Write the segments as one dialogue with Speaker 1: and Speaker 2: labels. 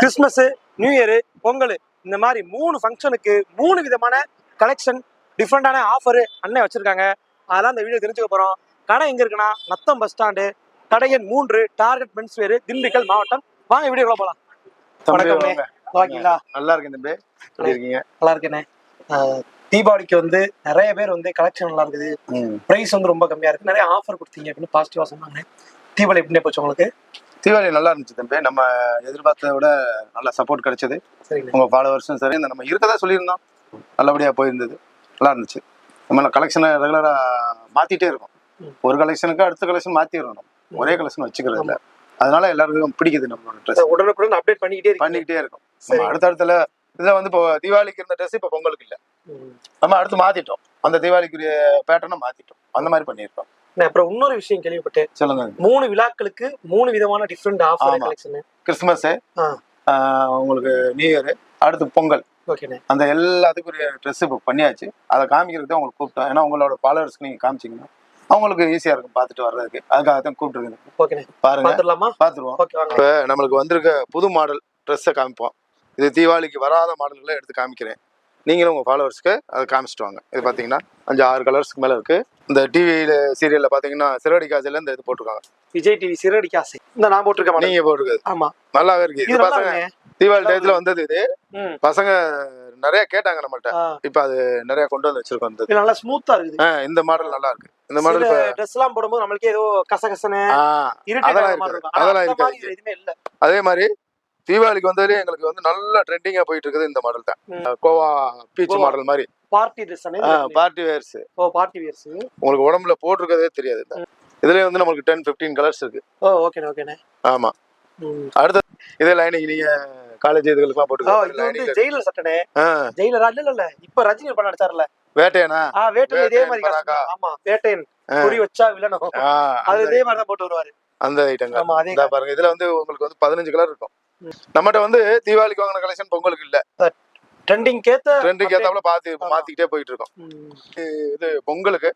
Speaker 1: Christmas new year Pongal இந்த மாதிரி மூணு ஃபங்க்ஷனுக்கு மூணு விதமான கலெக்ஷன் டிஃப்ரெண்டான ஆஃபர் அண்ணன் வச்சிருக்காங்க. அதெல்லாம் இந்த வீடியோ தெரிஞ்சுக்க போறோம். கடை எங்க இருக்குன்னா நத்தம் பஸ் ஸ்டாண்டு கடை எண் மூன்று டார்கெட் மென்ஸ் வேறு திண்டுக்கல் மாவட்டம். வாங்க வீடியோக்குள்ள வணக்கம்ண்ணே.
Speaker 2: வாங்க.
Speaker 1: ஓகேங்களா?
Speaker 2: நல்லா இருக்கேன் தம்பி. எப்படி இருக்கீங்க?
Speaker 1: நல்லா இருக்கேண்ணே ஆஹ் தீபாவளிக்கு வந்து நிறைய பேர் வந்து கலெக்ஷன் நல்லா இருக்குது. பிரைஸ் வந்து ரொம்ப கம்மியா இருக்கு. நிறைய ஆஃபர் கொடுத்தீங்க அப்படின்னு பாசிட்டிவா சொன்னாங்க. தீபாவளி எப்படி போச்சு உங்களுக்கு?
Speaker 2: தீபாவளி நல்லா இருந்துச்சு தம்பி. நம்ம எதிர்பார்த்ததை விட நல்ல சப்போர்ட் கிடைச்சது. உங்க ஃபாலோவர்ஸும் சரி இந்த நம்ம இருக்கதா சொல்லியிருந்தோம். நல்லபடியா போயிருந்தது. நல்லா இருந்துச்சு. நம்ம கலெக்ஷனை ரெகுலரா மாத்திட்டே இருக்கோம். ஒரு கலெக்ஷனுக்கு அடுத்த கலெக்ஷன் மாத்திடுறோம் ஒரே கலெக்ஷன் வச்சுக்கிறது இல்ல. அதனால எல்லாருக்கும் பிடிக்குது நம்மளோட ட்ரெஸ்
Speaker 1: உடனுக்குடன் அப்டேட் பண்ணிக்கிட்டே
Speaker 2: பண்ணிக்கிட்டே இருக்கும். நம்ம அடுத்தடுத்துல இதுல வந்து இப்போ தீபாவளிக்கு இருந்த ட்ரெஸ் இப்போ பொங்கலுக்கு இல்ல. நம்ம அடுத்து மாத்திட்டோம். அந்த தீபாவளிக்குரிய பேட்டர்னை மாத்திட்டோம். அந்த மாதிரி பண்ணியிருக்கோம்.
Speaker 1: நான் அப்புறம் இன்னொரு விஷயம் கேள்விப்பட்டேன்.
Speaker 2: சொல்லுங்க.
Speaker 1: மூணு விழாக்களுக்கு மூணு விதமான டிஃப்ரெண்ட் ஆஃபர். கலெக்ஷன்
Speaker 2: கிறிஸ்துமஸ்
Speaker 1: ஆ.
Speaker 2: உங்களுக்கு நியூ இயர் அடுத்து பொங்கல்.
Speaker 1: ஓகேண்ணே
Speaker 2: அந்த எல்லாத்துக்குரிய ட்ரெஸ் இப்போ பண்ணியாச்சு. அதை காமிக்கிறதுக்கு தான் உங்களுக்கு கூப்பிட்டோம். ஏன்னா உங்களோட ஃபாலோவர்ஸ்க்கு நீங்கள் காமிச்சிங்கன்னா அவங்களுக்கு ஈஸியாக இருக்கும் பார்த்துட்டு வர்றதுக்கு. அதுக்காக தான் கூப்பிட்டுருக்கேன்.
Speaker 1: ஓகேண்ணே
Speaker 2: பாருங்க. பார்த்துருவோம்.
Speaker 1: வாங்க.
Speaker 2: இப்போ நம்மளுக்கு வந்திருக்க புது மாடல் ட்ரெஸ்ஸை காமிப்போம். இது தீபாவளிக்கு வராத மாடல்களை எடுத்து காமிக்கிறேன். நீங்களும் உங்கள் ஃபாலோவர்ஸ்க்கு அதை காமிச்சிட்டு வாங்க. இது பார்த்தீங்கன்னா அஞ்சு ஆறு கலர்ஸ்க்கு மேலே இருக்குது இந்த டிவியில் சீரியலில் பார்த்தீங்கன்னா சிறடி காஜில் இந்த இது போட்டிருக்காங்க.
Speaker 1: விஜய் டிவி சிறடி காசு இந்த நான் போட்டிருக்க மாட்டேன்.
Speaker 2: நீங்கள் போட்டிருக்குது.
Speaker 1: ஆமா.
Speaker 2: நல்லாவே இருக்கு.
Speaker 1: இது
Speaker 2: பசங்க. தீபாவளி டயத்தில் வந்தது இது. பசங்க நிறைய கேட்டாங்க நம்மள்ட்ட. இப்போ அது நிறைய கொண்டு வந்து வச்சிருக்கோம்
Speaker 1: நல்லா ஸ்மூத்தா இருக்குது.
Speaker 2: இந்த மாடல் நல்லா இருக்கு. இந்த மாடல்
Speaker 1: ட்ரெஸ் எல்லாம் போடும்போது நம்மளுக்கே ஏதோ irritate
Speaker 2: அதெல்லாம் இருக்காது.
Speaker 1: ஆனா
Speaker 2: அதெல்லாம் இருக்காது.
Speaker 1: இல்ல.
Speaker 2: அதே மாதிரி தீபாவளிக்கு வந்ததுலேயே எங்களுக்கு வந்து நல்ல ட்ரெண்டிங்கா போயிட்டு இருக்குது இந்த மாடல் தான். கோவா பீச். மாடல் மாதிரி.
Speaker 1: பார்ட்டி ட்ரெஸ்
Speaker 2: பார்ட்டி வேர்ஸ்
Speaker 1: ஓ பார்ட்டி வியர்ஸ்
Speaker 2: உங்களுக்கு உடம்புல போட்டிருக்கதே தெரியாது. இதுலயே வந்து நம்மளுக்கு டென் பிப்டீன் கலர்ஸ் இருக்கு.
Speaker 1: ஓ ஓகேண்ணே ஓகேண்ணே
Speaker 2: ஆமா. அடுத்து இதே லைனிங் நீங்க காலேஜ் இதுகளுக்குலாம் போட்டுக்கலாம்
Speaker 1: ஜெயிலர் சட்டனே? ஜெயிலர் இல்ல இல்ல இப்ப ரஜினி படம் நடிச்சார்ல
Speaker 2: வேட்டையனா?
Speaker 1: ஆ வேட்டையன் இதே மாதிரி. ஆமா வேட்டையன். குறி வச்சா வில்லனும். அது இதே மாதிரி தான் போட்டு வருவாரு.
Speaker 2: அந்த ஐட்டங்கள்
Speaker 1: ஆமா அதே
Speaker 2: பாருங்க இதுல வந்து உங்களுக்கு வந்து பதினஞ்சு கலர் இருக்கும். நம்மகிட்ட வந்து தீபாவளிக்கு வாங்கின கலெக்ஷன் பொங்கலுக்கு இல்ல.
Speaker 1: ட்ரெண்டிங் கேத்த
Speaker 2: ட்ரெண்டுக்கு ஏத்தாப்புல பாத்து. மாத்திக்கிட்டே போயிட்டு இருக்கோம். இது பொங்கலுக்கு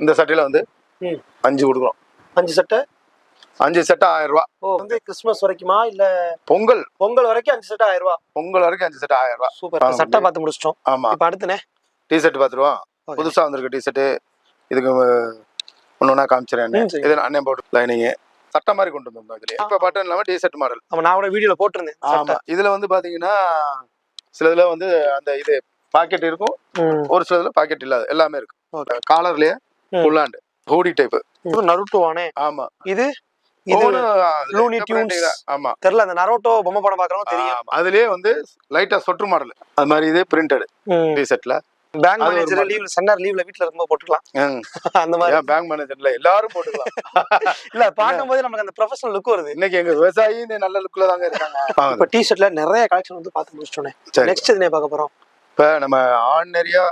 Speaker 2: இந்த சட்டையில வந்து. அஞ்சு கொடுக்குறோம்.
Speaker 1: அஞ்சு சட்டை?
Speaker 2: அஞ்சு சட்டை ஆயிரம் ரூபாய்
Speaker 1: ஓ வந்து கிறிஸ்மஸ் வரைக்குமா? இல்ல
Speaker 2: பொங்கல்.
Speaker 1: பொங்கல் வரைக்கும் அஞ்சு சட்டை ஆயிரம் ரூபாய்
Speaker 2: பொங்கல் வரைக்கும் அஞ்சு சட்டை ஆயிரம் ரூபாய்
Speaker 1: சூப்பர். சட்டை பார்த்து முடிச்சிட்டோம்.
Speaker 2: ஆமா.
Speaker 1: இப்ப அடுத்துனே.
Speaker 2: டி ஷர்ட் பாத்துருவோம். புதுசா வந்திருக்க டி ஷர்ட் இதுக்கு ஒன்னு ஒன்னா காமிச்சிடறேன். இது அண்ணன் போட்டு லைனிங் சட்டை மாதிரி கொண்டு வந்தோம் இதுல இப்ப பட்டன் இல்லாம டி ஷர்ட் மாடல்
Speaker 1: ஆமா நான் கூட வீடியோல போட்டிருந்தேன்
Speaker 2: ஆமா. இதுல வந்து பாத்தீங்கன்னா சில இதுல வந்து அந்த இது பாக்கெட் இருக்கும். ஒரு சில இதுல பாக்கெட் இல்லாத எல்லாமே இருக்கு
Speaker 1: Okay.
Speaker 2: காலர்லயே. ஃபுல்லாண்டு ஹூடி டைப்
Speaker 1: நருட்டோவானே
Speaker 2: ஆமா.
Speaker 1: இது? தெரியல அந்த நரோட்டோ பொம்மை படம் பாக்குறவங்க தெரியும்.
Speaker 2: அதுலயே வந்து லைட்டா சொட்டு மாடல் அது மாதிரி இது பிரிண்டட் டி ஷர்ட்ல
Speaker 1: பேங்க் மேனேஜர். லீவ்ல சன்னார் லீவ்ல வீட்ல இருக்கும்போது போட்டுக்கலாம். அந்த மாதிரி.
Speaker 2: பேங்க் மேனேஜர்ல எல்லாரும் போட்டுக்கலாம்.
Speaker 1: இல்ல பார்க்கும்போது நமக்கு அந்த ப்ரொஃபஷனல் லுக் வருது.
Speaker 2: இன்னைக்கு எங்க விவசாயி நல்ல லுக்ல தாங்க இருக்காங்க.
Speaker 1: இப்ப டி ஷர்ட்ல நிறைய கலெக்ஷன் வந்து பார்த்து முடிச்சிட்டோனே.
Speaker 2: சரி.
Speaker 1: நெக்ஸ்ட் இதுனே பார்க்க போறோம்?
Speaker 2: இப்ப நம்ம ஆர்டினரியா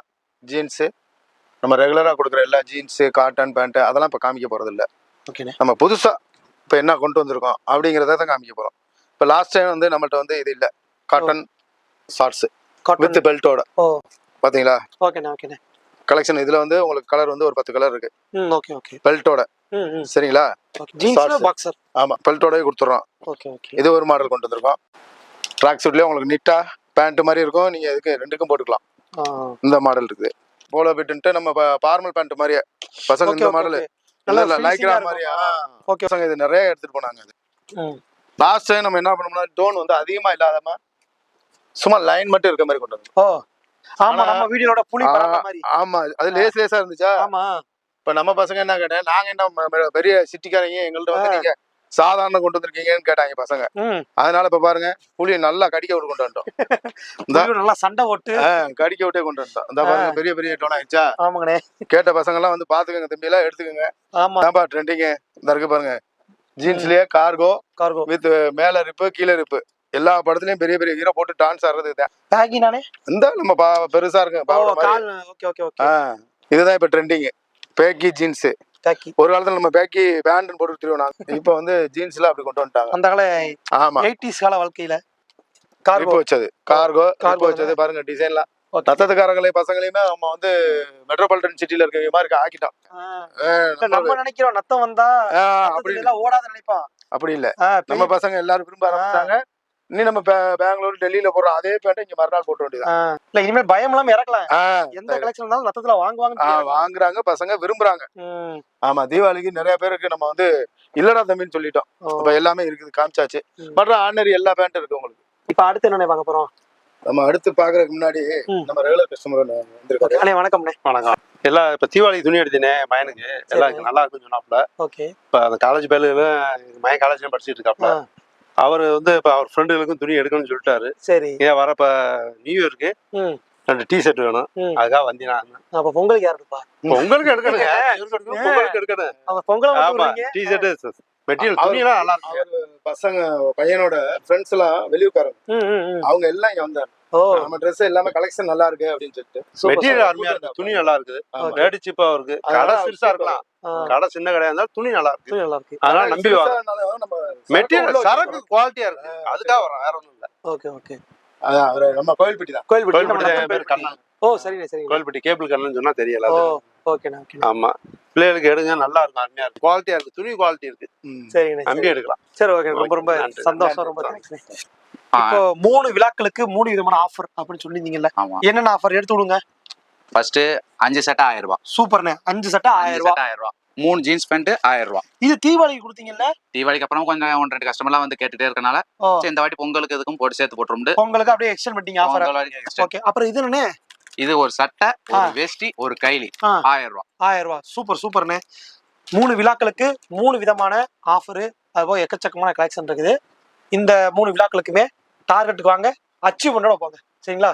Speaker 2: ஜீன்ஸ் நம்ம ரெகுலரா கொடுக்குற எல்லா ஜீன்ஸ் காட்டன் பேண்ட் அதெல்லாம் இப்ப காமிக்க போறது இல்ல. நம்ம புதுசா இப்ப என்ன கொண்டு வந்திருக்கோம் அப்படிங்கறத தான் காமிக்க போறோம். இப்ப லாஸ்ட் டைம் வந்து நம்மள்ட்ட வந்து இது இல்ல. காட்டன் ஷார்ட்ஸ் வித் பெல்ட்டோட பாத்தீங்களா?
Speaker 1: ஓகேண்ணே ஓகேண்ணே
Speaker 2: கலெக்ஷன் இதுல வந்து உங்களுக்கு கலர் வந்து ஒரு பத்து கலர் இருக்கு.
Speaker 1: ம் ஓகே ஓகே
Speaker 2: பெல்ட்டோட சரிங்களா?
Speaker 1: ஜீன்ஸ்ல. பாக்ஸர்
Speaker 2: ஆமா பெல்ட்டோடவே கொடுத்துறோம்.
Speaker 1: ஓகே ஓகே
Speaker 2: இது ஒரு மாடல் கொண்டு வந்திருக்கோம். ட்ராக் சூட்லயே உங்களுக்கு நீட்டா பேண்ட் மாதிரி இருக்கும். நீங்க இதுக்கு ரெண்டுக்கும் போட்டுக்கலாம். இந்த மாடல் இருக்குது. போலோ பிட்டுன்ட்டு நம்ம ஃபார்மல் பேண்ட் மாதிரியே. பசங்க இந்த மாடல்
Speaker 1: நல்லா
Speaker 2: லைக்ரா மாதிரியா.
Speaker 1: ஓகே
Speaker 2: பசங்க இது நிறைய எடுத்துட்டு போனாங்க இது. லாஸ்ட் டைம் நம்ம என்ன பண்ணோம்னா டோன் வந்து அதிகமா இல்லாதம சும்மா லைன் மட்டும் இருக்க மாதிரி கொண்டு வந்தோம்.
Speaker 1: ஆமா நம்ம வீடியோட புலி பறந்த மாதிரி.
Speaker 2: ஆமா அது லேஸ் லேஸா இருந்துச்சா?
Speaker 1: ஆமா.
Speaker 2: இப்ப நம்ம பசங்க என்ன கேட்டேன் நாங்க என்ன பெரிய சிட்டிக்காரங்க எங்கள்ட்ட வந்து. நீங்க சாதாரண கொண்டு வந்திருக்கீங்கன்னு கேட்டாங்க பசங்க. அதனால இப்ப பாருங்க புளிய நல்லா கடிக்க விட்டு கொண்டு வந்துட்டோம்.
Speaker 1: நல்லா சண்டை ஓட்டு
Speaker 2: கடிக்க விட்டே கொண்டு வந்துட்டோம். இந்த பாருங்க பெரிய பெரிய டோன் ஆயிடுச்சா?
Speaker 1: ஆமாங்கண்ணே.
Speaker 2: கேட்ட பசங்க எல்லாம் வந்து பாத்துக்கங்க தம்பி எல்லாம் எடுத்துக்கங்க.
Speaker 1: ஆமா.
Speaker 2: தான்ப்பா ட்ரெண்டிங்க இந்த இருக்கு பாருங்க. ஜீன்ஸ்லயே கார்கோ
Speaker 1: கார்கோ
Speaker 2: வித் மேல ரிப்பு கீழே ரிப்பு. எல்லா படத்துலயும் பெரிய பெரிய ஹீரோ போட்டு டான்ஸ் ஆடுறது இதுதான்
Speaker 1: பேகி நானே?
Speaker 2: இந்த நம்ம பா- பெருசா இருக்கு இதுதான் இப்ப ட்ரெண்டிங் பேக்கி ஜீன்ஸ்
Speaker 1: பேக்கி.
Speaker 2: ஒரு காலத்துல நம்ம பேக்கி பேண்ட் போட்டு திருவோம் நாங்க. இப்ப வந்து ஜீன்ஸ்ல அப்படி கொண்டு வந்துட்டாங்க.
Speaker 1: அந்த கால
Speaker 2: ஆமா.
Speaker 1: எயிட்டிஸ் கால வாழ்க்கையில கார்கோ
Speaker 2: வச்சது. கார்கோ கார்கோ வச்சது பாருங்க டிசைன்லாம். நத்தத்துக்காரங்களே பசங்களையுமே நம்ம வந்து மெட்ரோபாலிட்டன் சிட்டில இருக்க மாதிரி ஆக்கிட்டோம்.
Speaker 1: நம்ம நினைக்கிறோம் நத்தம் வந்தா
Speaker 2: அப்படி
Speaker 1: எல்லாம் ஓடாத நினைப்பான்
Speaker 2: அப்படி இல்ல. நம்ம பசங்க எல்லாரும் விரும்ப ஆரம்பிச்சாங்க. இனி நம்ம பெங்களூர் டெல்லியில போடுற அதே பேண்ட்டை இங்க மறுநாள் போட்ட வேண்டியது
Speaker 1: ஆ, இல்ல இனிமேல் பயம் இல்லாம இறக்கலாம். எந்த கலெக்ஷன் இருந்தாலும் ரத்தத்துல வாங்குவாங்க
Speaker 2: வாங்குறாங்க பசங்க விரும்புறாங்க. ஆமா தீபாவளிக்கு நிறைய பேருக்கு நம்ம வந்து இல்லடா தம்பின்னு சொல்லிட்டோம். இப்ப எல்லாமே இருக்குது காமிச்சாச்சு. மற்ற ஆர்டினரி எல்லா பேண்ட்டும் இருக்கு உங்களுக்கு.
Speaker 1: இப்ப அடுத்து என்ன வாங்க போறோம்?
Speaker 2: நம்ம அடுத்து பாக்குறதுக்கு முன்னாடி. நம்ம ரெகுலர் கஸ்டமர் வந்திருக்காரு.
Speaker 1: அண்ணே வணக்கம்ண்ணே.
Speaker 3: வணக்கம். எல்லாம் இப்ப தீபாவளி துணி எடுத்தேனே பையனுக்கு. எல்லாம் நல்லா இருக்குன்னு சொன்னாப்ல
Speaker 1: ஓகே.
Speaker 3: இப்ப அந்த காலேஜ் பேர்ல மயன் காலேஜ்ல படிச்சிட்டு இருக்காப்ல. அவர் வந்து இப்ப அவர் ஃப்ரெண்டுகளுக்கும் துணி எடுக்கணும்னு சொல்லிட்டாரு.
Speaker 1: சரி.
Speaker 3: ஏன் வரப்ப நியூ இயர்க்கு
Speaker 1: ம்.
Speaker 3: ரெண்டு டி ஷர்ட் வேணும். அதுக்காக வந்தீங்க
Speaker 1: அப்ப பொங்கலுக்கு யார் இருப்பா
Speaker 3: இப்ப உங்களுக்கு எடுக்கணுங்க. இவருக்கு எடுக்கணும், உங்களுக்கு எடுக்கணும்.
Speaker 1: அப்ப பொங்கலை
Speaker 3: ஆமா? டி ஷர்ட் மெட்டீரியல்
Speaker 2: அவர்-
Speaker 3: துணி எல்லாம் நல்லா இருக்கு.
Speaker 2: அவரு பசங்க பையனோட ஃப்ரெண்ட்ஸ் எல்லாம்
Speaker 1: ம்.
Speaker 2: அவங்க எல்லாம் இங்க வந்தாங்க. நம்ம ட்ரெஸ் எல்லாமே கலெக்ஷன் நல்லா இருக்கு அப்படின்னு சொல்லிட்டு.
Speaker 3: மெட்டீரியல். அருமையா இருக்கு. துணி நல்லா இருக்குது.
Speaker 2: ஆமா.
Speaker 3: ரேட்டு சீப்பா இருக்கு. கடை சிறுசா இருக்கலாம். கடை சின்ன கடையா இருந்தாலும் துணி நல்லா இருக்கு.
Speaker 1: நல்லா இருக்கு.
Speaker 3: அதனால நம்பி
Speaker 2: நம்ம
Speaker 3: மெட்டீரியல் சரக்கு. குவாலிட்டியா இருக்கு. அதுக்காக வரோம் வேற ஒண்ணும் இல்ல.
Speaker 1: Okay okay.
Speaker 2: அதான் நம்ம கோயில்பட்டி தான்.
Speaker 1: கோயில்பட்டி ஓ சரிண்ணே சரிண்ணே
Speaker 3: கோயில்பட்டி கேபிள் கண்ணன் சொன்னா தெரியல.
Speaker 1: ஓகேண்ணே ஓகேண்ணே.
Speaker 3: ஆமா. பிள்ளைகளுக்கு எடுங்க நல்லா இருக்கும் அருமையா இருக்கு குவாலிட்டியா இருக்கு துணி குவாலிட்டி இருக்கு.
Speaker 1: சரிண்ணே
Speaker 3: நம்பி
Speaker 1: சரி.
Speaker 3: எடுக்கலாம்.
Speaker 1: சரி ஓகே ரொம்ப ரொம்ப. சந்தோஷம். ரொம்ப தேங்க்ஸ்ண்ணே. இப்போ மூணு விழாக்களுக்கு மூணு விதமான ஆஃபர் அப்படின்னு சொல்லியிருந்தீங்கல்ல. என்னென்ன ஆஃபர் எடுத்து விடுங்க.
Speaker 4: ஃபர்ஸ்ட் அஞ்சு சட்டை ஆயிரம் ரூபாய்.
Speaker 1: சூப்பர்ண்ணே. அஞ்சு சட்டை ஆயிரம் ரூபாய்.
Speaker 4: ஆயிரம் ரூபாய். மூணு ஜீன்ஸ் பேண்ட் ஆயிரம் ரூபாய்.
Speaker 1: இது தீபாவளிக்கு கொடுத்தீங்கல்ல?
Speaker 4: தீபாவளிக்கு அப்புறம் கொஞ்சம் ஒன்று ரெண்டு கஸ்டமர்லாம் வந்து கேட்டுட்டே இருக்கனால இந்த வாட்டி பொங்கலுக்கு இதுக்கும் போட்டு சேர்த்து போட்டுருமுண்டு.
Speaker 1: உங்களுக்கு அப்படியே எக்ஸ்டெண்ட் பண்ணிட்டீங்க ஆஃபர். ஓகே அப்புறம் இது என்னண்ணே?
Speaker 4: இது ஒரு சட்டை ஒரு. வேஷ்டி ஒரு கைலி. ஆயிரம் ரூபாய்.
Speaker 1: ஆயிரம் ரூபாய். சூப்பர் சூப்பர்ண்ணே. மூணு விழாக்களுக்கு மூணு விதமான ஆஃபரு அதுபோக எக்கச்சக்கமான கலெக்ஷன் இருக்குது. இந்த மூணு விழாக்களுக்குமே டார்கெட்டுக்கு வாங்க. அச்சீவ்மெண்டோட போங்க. சரிங்களா?